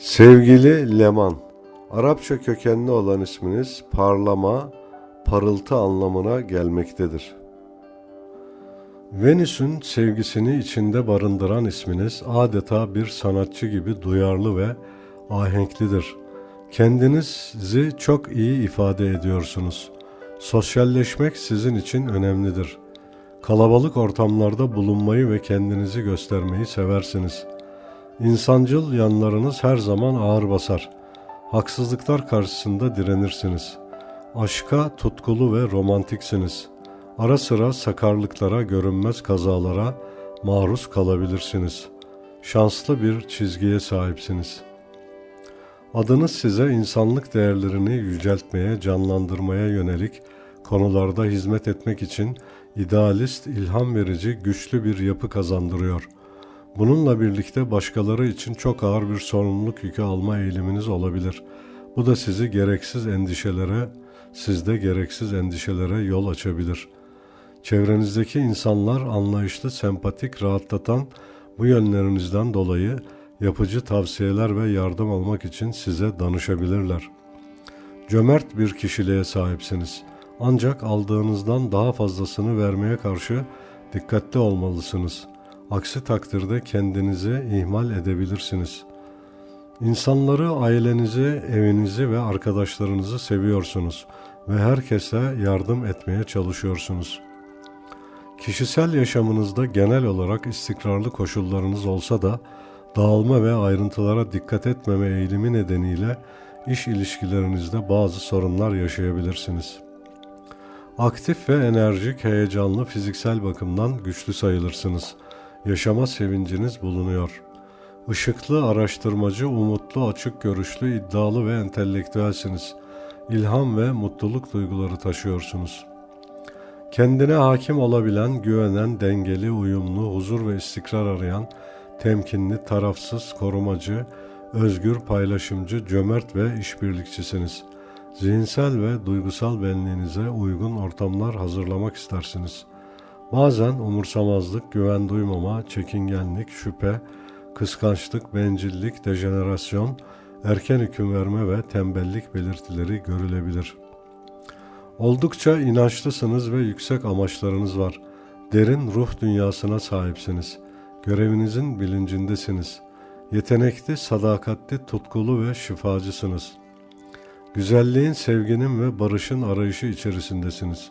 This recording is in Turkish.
Sevgili Leman, Arapça kökenli olan isminiz parlama, parıltı anlamına gelmektedir. Venüs'ün sevgisini içinde barındıran isminiz adeta bir sanatçı gibi duyarlı ve ahenklidir. Kendinizi çok iyi ifade ediyorsunuz. Sosyalleşmek sizin için önemlidir. Kalabalık ortamlarda bulunmayı ve kendinizi göstermeyi seversiniz. İnsancıl yanlarınız her zaman ağır basar. Haksızlıklar karşısında direnirsiniz. Aşka tutkulu ve romantiksiniz. Ara sıra sakarlıklara, görünmez kazalara maruz kalabilirsiniz. Şanslı bir çizgiye sahipsiniz. Adınız size insanlık değerlerini yüceltmeye, canlandırmaya yönelik konularda hizmet etmek için idealist, ilham verici, güçlü bir yapı kazandırıyor. Bununla birlikte başkaları için çok ağır bir sorumluluk yükü alma eğiliminiz olabilir. Bu da sizi gereksiz endişelere, sizde gereksiz endişelere yol açabilir. Çevrenizdeki insanlar anlayışlı, sempatik, rahatlatan bu yönlerinizden dolayı yapıcı tavsiyeler ve yardım almak için size danışabilirler. Cömert bir kişiliğe sahipsiniz. Ancak aldığınızdan daha fazlasını vermeye karşı dikkatli olmalısınız. Aksi takdirde kendinizi ihmal edebilirsiniz. İnsanları, ailenizi, evinizi ve arkadaşlarınızı seviyorsunuz ve herkese yardım etmeye çalışıyorsunuz. Kişisel yaşamınızda genel olarak istikrarlı koşullarınız olsa da dağılma ve ayrıntılara dikkat etmeme eğilimi nedeniyle iş ilişkilerinizde bazı sorunlar yaşayabilirsiniz. Aktif ve enerjik, heyecanlı, fiziksel bakımdan güçlü sayılırsınız. Yaşama sevinciniz bulunuyor. Işıklı, araştırmacı, umutlu, açık görüşlü, iddialı ve entelektüelsiniz. İlham ve mutluluk duyguları taşıyorsunuz. Kendine hakim olabilen, güvenen, dengeli, uyumlu, huzur ve istikrar arayan, temkinli, tarafsız, korumacı, özgür, paylaşımcı, cömert ve işbirlikçisiniz. Zihinsel ve duygusal benliğinize uygun ortamlar hazırlamak istersiniz. Bazen umursamazlık, güven duymama, çekingenlik, şüphe, kıskançlık, bencillik, dejenerasyon, erken hüküm verme ve tembellik belirtileri görülebilir. Oldukça inançlısınız ve yüksek amaçlarınız var. Derin ruh dünyasına sahipsiniz. Görevinizin bilincindesiniz. Yetenekli, sadakatli, tutkulu ve şifacısınız. Güzelliğin, sevginin ve barışın arayışı içerisindesiniz.